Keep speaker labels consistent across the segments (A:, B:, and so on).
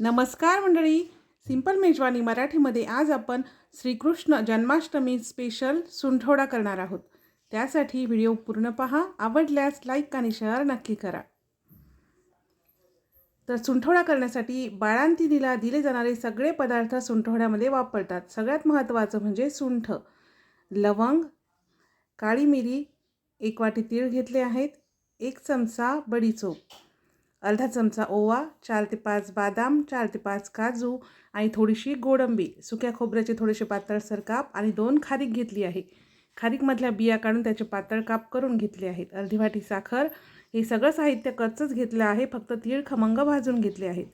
A: नमस्कार मंडळी. सिंपल मेजवानी मराठीमध्ये आज आपण श्रीकृष्ण जन्माष्टमी स्पेशल सुंठवडा करणार आहोत. त्यासाठी व्हिडिओ पूर्ण पहा आवडल्यास लाईक आणि शेअर नक्की करा. तर सुंठवडा करण्यासाठी बाळांतिनीला दिले जाणारे सगळे पदार्थ सुंठवड्यामध्ये वापरतात. सगळ्यात महत्त्वाचं म्हणजे सुंठ लवंग काळी मिरी एक वाटी तीळ घेतले आहेत एक चमचा बडीचोप अर्धा चमचा ओवा चार ते पाच बदाम चार ते पाच काजू आणि थोडीशी गोडंबी. सुक्या खोबऱ्याचे थोडेसे पातळसर काप आणि दोन खारीक घेतली आहे. खारीकमधल्या बिया काढून त्याचे पातळ काप करून घेतले आहेत. अर्धी वाटी साखर हे सगळं साहित्य कच्चंच घेतलं आहे. फक्त तीळ खमंग भाजून घेतले आहेत.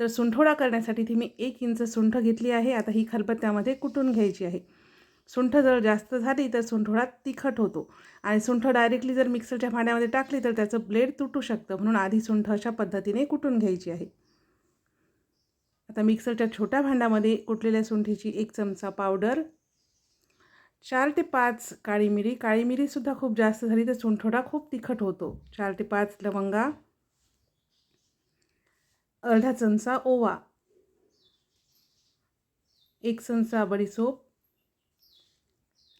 A: तर सुंठोडा करण्यासाठी ती मी एक इंच सुंठ घेतली आहे. आता ही खलबत्त्यामध्ये कुटून घ्यायची आहे. सुंठ जर जास्त झाली तर सुंठोडा तिखट होतो. आणि सुंठ डायरेक्टली जर मिक्सरच्या भांड्यामध्ये टाकली तर त्याचं ब्लेड तुटू शकतं. म्हणून आधी सुंठ अशा पद्धतीने कुटून घ्यायची आहे. आता मिक्सरच्या छोट्या भांड्यामध्ये कुटलेल्या सुंठीची एक चमचा पावडर चार ते पाच काळी मिरी. काळी मिरीसुद्धा खूप जास्त झाली तर सुंठोडा खूप तिखट होतो. चार ते पाच लवंगा अर्धा चमचा ओवा एक चमचा बडीसोप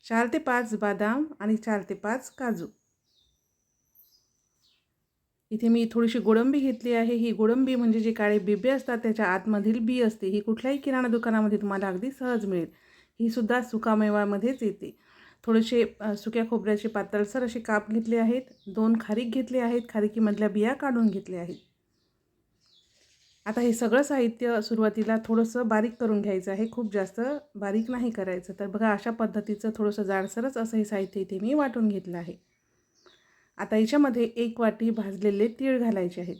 A: चार ते पाच बदाम आणि चार ते पाच काजू. इथे मी थोडीशी गोडंबी घेतली आहे. ही गोडंबी म्हणजे जे काळे बिबे असतात त्याच्या आतमधील बी असते. ही कुठल्याही किराणा दुकानामध्ये तुम्हाला अगदी सहज मिळेल. ही सुद्धा सुकामेवामध्येच येते. थोडेसे सुक्या खोबऱ्याचे पातळसर असे काप घेतले आहेत. दोन खारीक घेतले आहेत. खारिकीमधल्या बिया काढून घेतल्या आहेत. आता हे सगळं साहित्य सुरुवातीला थोडंसं बारीक करून घ्यायचं आहे. खूप जास्त बारीक नाही करायचं. तर बघा अशा पद्धतीचं थोडंसं जाडसरच असं हे साहित्य इथे मी वाटून घेतलं आहे. आता याच्यामध्ये एक वाटी भाजलेले तीळ घालायचे आहेत.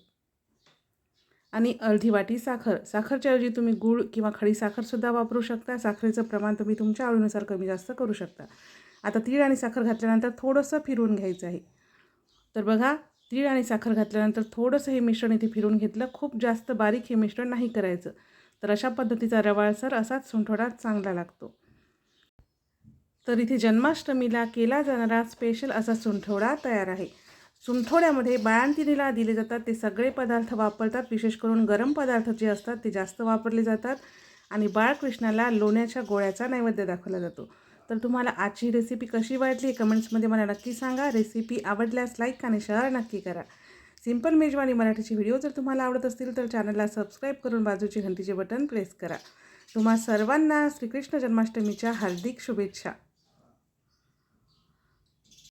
A: आणि अर्धी वाटी साखर. साखरच्या ऐवजी तुम्ही गूळ किंवा खडी साखरसुद्धा वापरू शकता. साखरेचं प्रमाण तुम्ही तुमच्या आवडीनुसार कमी जास्त करू शकता. आता तीळ आणि साखर घातल्यानंतर थोडंसं फिरवून घ्यायचं आहे. तर बघा तीळ आणि साखर घातल्यानंतर थोडंसं हे मिश्रण इथे फिरून घेतलं. खूप जास्त बारीक हे मिश्रण नाही करायचं. तर अशा पद्धतीचा रवाळसर असाच सुंठोडा चांगला लागतो. तर इथे जन्माष्टमीला केला जाणारा स्पेशल असा सुंठोडा तयार आहे. सुंठोड्यामध्ये बाळांतिनीला दिले जातात. ते सगळे पदार्थ वापरतात. विशेष करून गरम पदार्थ जे असतात ते जास्त वापरले जातात. आणि बाळकृष्णाला लोण्याच्या गोळ्याचा नैवेद्य दाखवला जातो. तर तुम्हाला आजची रेसिपी कशी वाटली कमेंट्समध्ये मला नक्की सांगा. रेसिपी आवडल्यास लाईक आणि शेअर नक्की करा. सिंपल मेजवानी मराठीची व्हिडिओ जर तुम्हाला आवडत असतील तर चॅनलला सबस्क्राईब करून बाजूचे घंटीचे बटन प्रेस करा. तुम्हा सर्वांना श्रीकृष्ण जन्माष्टमीच्या हार्दिक शुभेच्छा.